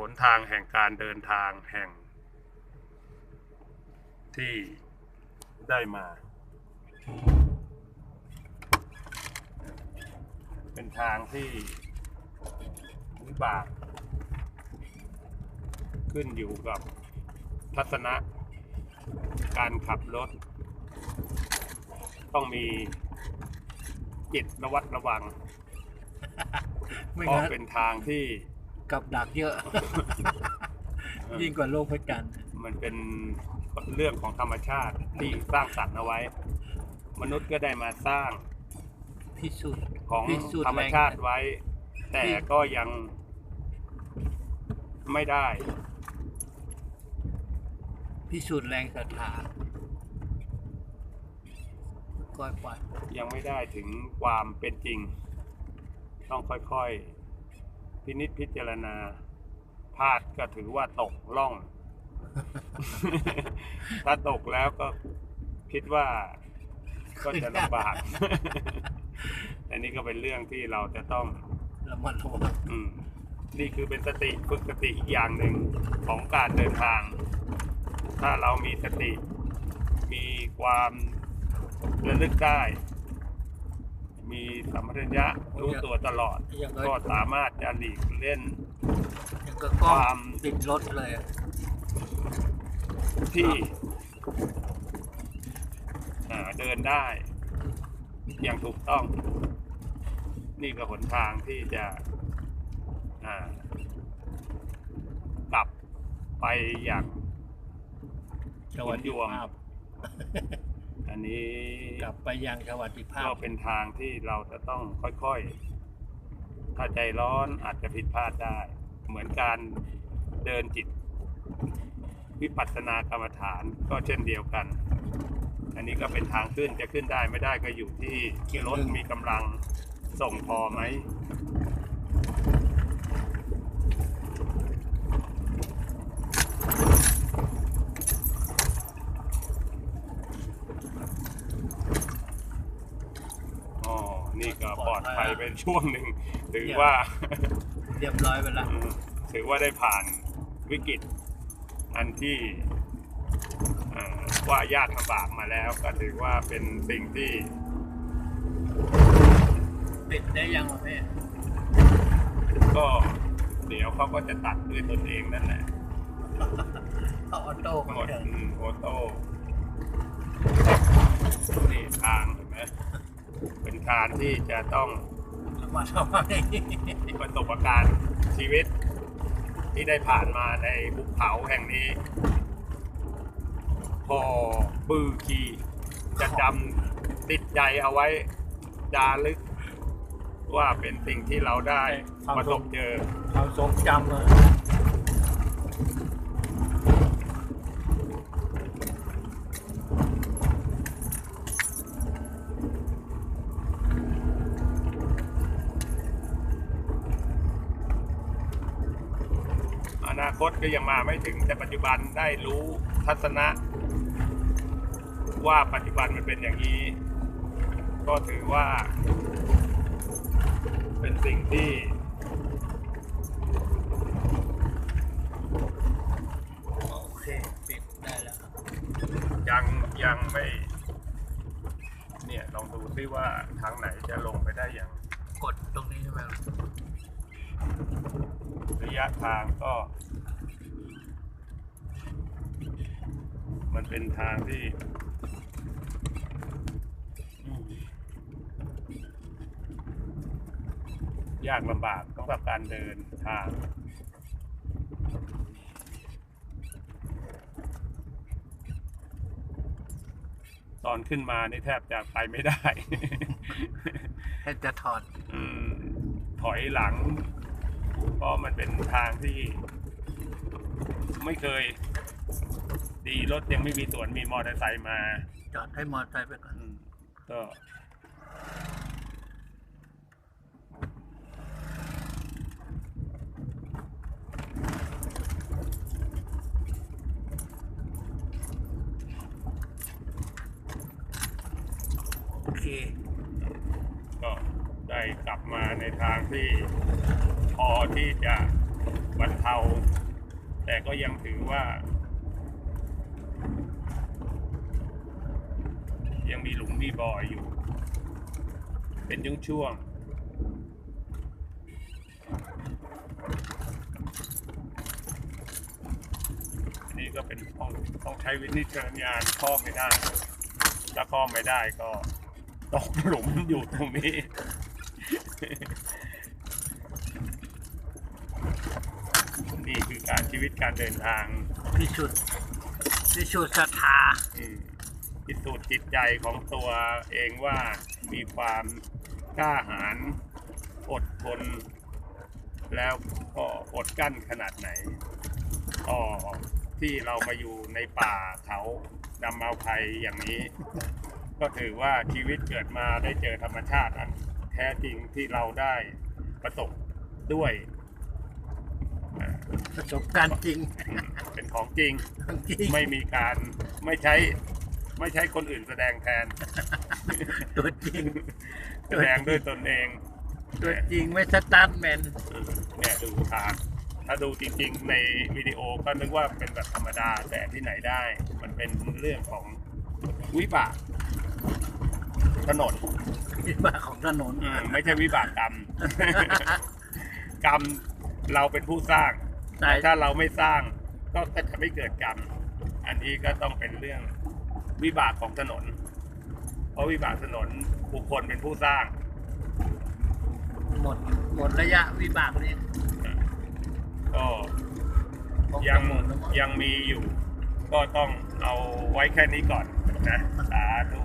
หนทางแห่งการเดินทางแห่ง ที่ได้มา เป็นทางที่วิบาก ขึ้นอยู่กับทัศนะการขับรถ ต้องมีจิตระวัดระวังไม่เพราะงั้นเป็นทางที่ กับดักเยอะ ยิ่งกว่าโลกพระจันทร์มันเป็นเรื่องของธรรมชาติที่สร้างสรรค์เอาไว้ มนุษย์ก็ได้มาสร้างพิสูจน์ของพิสูจน์ธรรมชาติไว้ แต่ก็ยังไม่ได้ พิสูจน์แรงศรัทธาก้อยปล่อยยังไม่ได้ถึงความเป็นจริง ต้องค่อยๆ พินิจพิจารณาพลาดก็ถือว่าตกล่อง ถ้าตกแล้วก็คิดว่าก็จะลำบาก อันนี้ก็เป็นเรื่องที่เราจะต้องระมัดระวังอืมนี่คือเป็นสติฝึกสติอีกอย่างหนึ่งของการเดินทาง ถ้าเรามีสติ มีความระลึกได้ มีสัมปชัญญะรู้ตัวตลอด อย่างก็ก็สามารถจะหลีกเล่นอย่างก็กล้อความงติดรถเลยอะที่อ่าเดินได้ อย่างถูกต้อง นี่ก็หนทางที่จะอ่ากลับไปอย่างสวัสดิภาพ อันนี้กลับไปยังสวัสดิภาพก็เป็นทางที่เราจะต้องค่อยๆ ถ้าใจร้อนอาจจะผิดพลาดได้ เหมือนการเดินจิต วิปัสสนากรรมฐานก็เช่นเดียวกัน อันนี้ก็เป็นทางขึ้นจะขึ้นได้ไม่ได้ก็อยู่ที่รถมีกำลังส่งพอไหม อ๋อ นี่ก็ปลอดภัยเป็นช่วงหนึ่งถือว่าเรียบร้อยไปละอืมถือว่าได้ผ่านวิกฤต อันที่เอ่อว่ายากลำบากมาแล้ว ก็ถือว่าเป็นสิ่งที่ติดได้ยังวะพี่ก็เดี๋ยวเขาก็จะตัดด้วยตนเองนั่นแหละเอาออโต้หมมาดเถอะอืมโอโต้นี่ทางเห็นไหม เป็นทางที่จะต้องระมัดระวังประสบการณ์ชีวิตที่ได้ผ่านมาในภูเขาแห่งนี้ พอปือคีจะจำติดใจเอาไว้จารึก ว่าเป็นสิ่งที่เราได้ประสบเจอความทรงจำเลย คตก็ยังมาไม่ถึง แต่ปัจจุบันได้รู้ทัศนะ ว่าปัจจุบันมันเป็นอย่างนี้ ก็ถือว่า เป็นสิ่งที่ โอเคปิดได้แล้วยังยังไม่ เนี่ยลองดูซิว่าทางไหนจะลงไปได้อย่างกดตรงนี้ใช่ไหมระยะทางก็ มันเป็นทางที่ยากลำบากสำหรับการเดินทาง ตอนขึ้นมานี่แทบจะไปไม่ได้แค่จะถอดถอยหลัง เพราะมันเป็นทางที่ไม่เคย ดีรถยังไม่มีส่วนมีมอเตอร์ไซค์มา จอดให้มอเตอร์ไซค์ไปก่อนอืมก็ โอเค ก็ได้กลับมาในทางที่พอที่จะบรรเทาก็ยังถือว่า ยังมีหลุมมีบ่ออยู่ เป็นช่วงๆอันนี้ก็เป็นต้องต้องใช้วินิจารณญาณข้อไม่ได้ถ้าข้อไม่ได้ก็ตกหลุมอยู่ตรงนี้นี่คือการชีวิตการเดินทางพิสุทธิ์พิสุทธิ์ศรัทธาอืม พิสูจน์จิตใจของตัวเองว่ามีความกล้าหาญอดทนแล้วก็อดกั้นขนาดไหนต่อที่เรามาอยู่ในป่าเขาดำเมาไพรอย่างนี้ ก็ถือว่าชีวิตเกิดมาได้เจอธรรมชาติอันแท้จริงที่เราได้ประสบด้วยอ่าประสบการณ์จริงอืมเป็นของจริงจริง ไม่มีการไม่ใช้ ไม่ใช้คนอื่นแสดงแทน ตัวจริง แสดงด้วยตนเอง ตัวจริงไม่สตาร์ทแมนเนี่ยดูทางถ้าดูจริง ๆ ในวิดีโอก็นึกว่าเป็นแบบธรรมดาแต่ที่ไหนได้ มันเป็นเรื่องของวิบากถนนที่มาของถนนอืมไม่ใช่วิบากกรรม กรรมเราเป็นผู้สร้างใช่ถ้าเราไม่สร้างก็ก็จะไม่เกิดกรรม อันนี้ก็ต้องเป็นเรื่อง วิบากของถนน เพราะวิบากถนนบุคคลเป็นผู้สร้าง หมดหมดระยะวิบากนี้ก็ของยังหมดแล้วมั้งยังมีอยู่ ก็ต้องเอาไว้แค่นี้ก่อนนะสาธุ